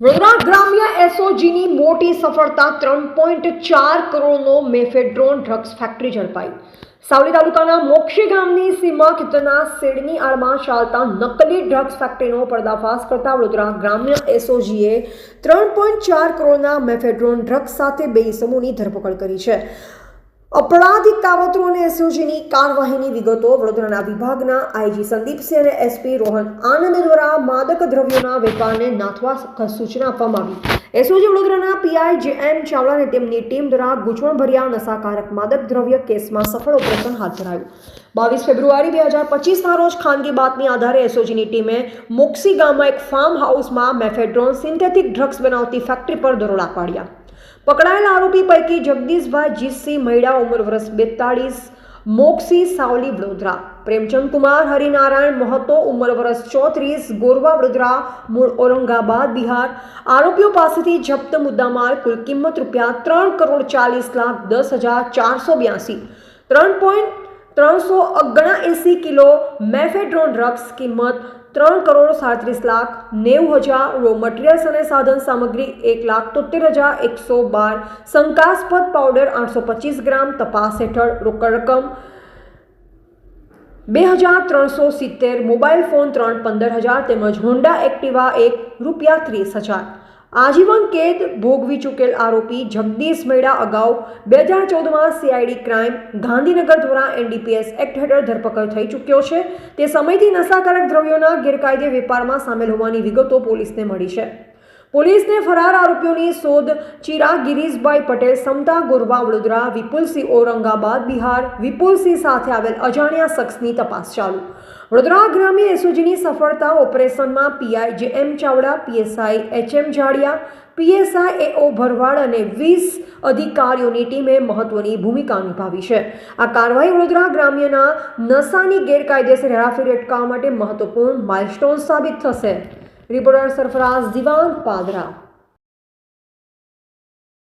વડોદરા ગ્રામ્ય એસઓજીની મોટી સફળતા ત્રણ પોઈન્ટ ચાર કરોડનો મેફેડ્રોન ડ્રગ્સ ફેક્ટરી ઝડપાઈ. સાવલી તાલુકાના મોક્ષી ગામની સીમા ખેતરના શેડની આડમાં ચાલતા નકલી ડ્રગ્સ ફેક્ટરીનો પર્દાફાશ કરતા વડોદરા ગ્રામ્ય એસઓજીએ ત્રણ પોઈન્ટ ચાર કરોડના મેફેડ્રોન ડ્રગ્સ સાથે બે ઇસમોની ધરપકડ કરી છે. અપરાધિક કાવતરો અને એસઓજીની કાર્યવાહીની વિગતો વડોદરાના વિભાગના આઈજી સંદીપસિંહ અને એસપી રોહન આનંદ દ્વારા માદક દ્રવ્યોના વેપારને નાથવા સૂચના આપવામાં આવી. એસઓજી વડોદરાના પીઆઈ જે એમ ચાવડા અને તેમની ટીમ દ્વારા ગૂંચવણભર્યા નશાકારક માદક દ્રવ્ય કેસમાં સફળ ઓપરેશન હાથ ધરાયું. બાવીસ ફેબ્રુઆરી બે હજાર પચીસના રોજ ખાનગી બાતમી આધારે એસઓજીની ટીમે મોક્સી ગામમાં એક ફાર્મ હાઉસમાં મેફેડ્રોન સિન્થેટિક ડ્રગ્સ બનાવતી ફેક્ટરી પર દરોડા પાડ્યા. પકડાયેલા આરોપી પૈકી જગદીશભાઈ જીતસિંહ મૈડા ઉંમર વર્ષ બેતાળીસ, મોક્ષી સાવલી વડોદરા. પ્રેમચંદ કુમાર હરિનારાયણ મહતો ઉંમર વર્ષ ચોત્રીસ, ગોરવા વડોદરા, મૂળ ઔરંગાબાદ, બિહાર. આરોપીઓ પાસેથી જપ્ત મુદ્દામાલ કુલ કિંમત રૂપિયા ત્રણ કરોડ ચાલીસ લાખ દસ હજાર ચારસો બ્યાસી. ત્રણ પોઈન્ટ ત્રણસો ઓગણા એંસી કિલો મેફેડ્રોન ડ્રગ્સ કિંમત ત્રણ કરોડ સાડત્રીસ લાખ નેવું હજાર રો મટીરિયલ્સ અને સાધન સામગ્રી એક લાખ તોતેર હજાર એકસો બાર શંકાસ્પદ પાવડર આઠસો પચીસ ગ્રામ તપાસ હેઠળ રોકડ રકમ બે હજાર ત્રણસો સિત્તેર મોબાઈલ ફોન ત્રણ પંદર હજાર તેમજ હોન્ડા એક્ટિવા એક રૂપિયા ત્રીસ હજાર આજીવન કેદ ભોગવી ચૂકેલ આરોપી જગદીશ મેડા અગાઉ બે હજાર ચૌદમાં સીઆઈડી ક્રાઇમ ગાંધીનગર દ્વારા એનડીપીએસ એક્ટ હેઠળ ધરપકડ થઈ ચૂક્યો છે. તે સમયથી નશાકારક દ્રવ્યોના ગેરકાયદે વેપારમાં સામેલ હોવાની વિગતો પોલીસને મળી છે. પોલીસને ફરાર આરોપીઓની શોધ ચિરાગ ગિરીશભાઈ પટેલ, સમતા ગોરવા વડોદરા, વિપુલસિંહ ઔરંગાબાદ, બિહાર, વિપુલસિંહ સાથે આવેલ અજાણ્યા શખ્સની તપાસ ચાલુ. વડોદરા ગ્રામ્ય એસઓજીની સફળતા ઓપરેશનમાં PI J M Chavda, PSI H M Jadiya, PSI A O Bharwad અને વીસ અધિકારીઓની ટીમે મહત્વની ભૂમિકા નિભાવી છે. આ કાર્યવાહી વડોદરા ગ્રામ્યના નશાની ગેરકાયદેસર હેરાફેરી અટકાવવા માટે મહત્વપૂર્ણ માઇલસ્ટોન સાબિત થશે. રિપોર્ટર સરફરાઝ દિવાન પાદરા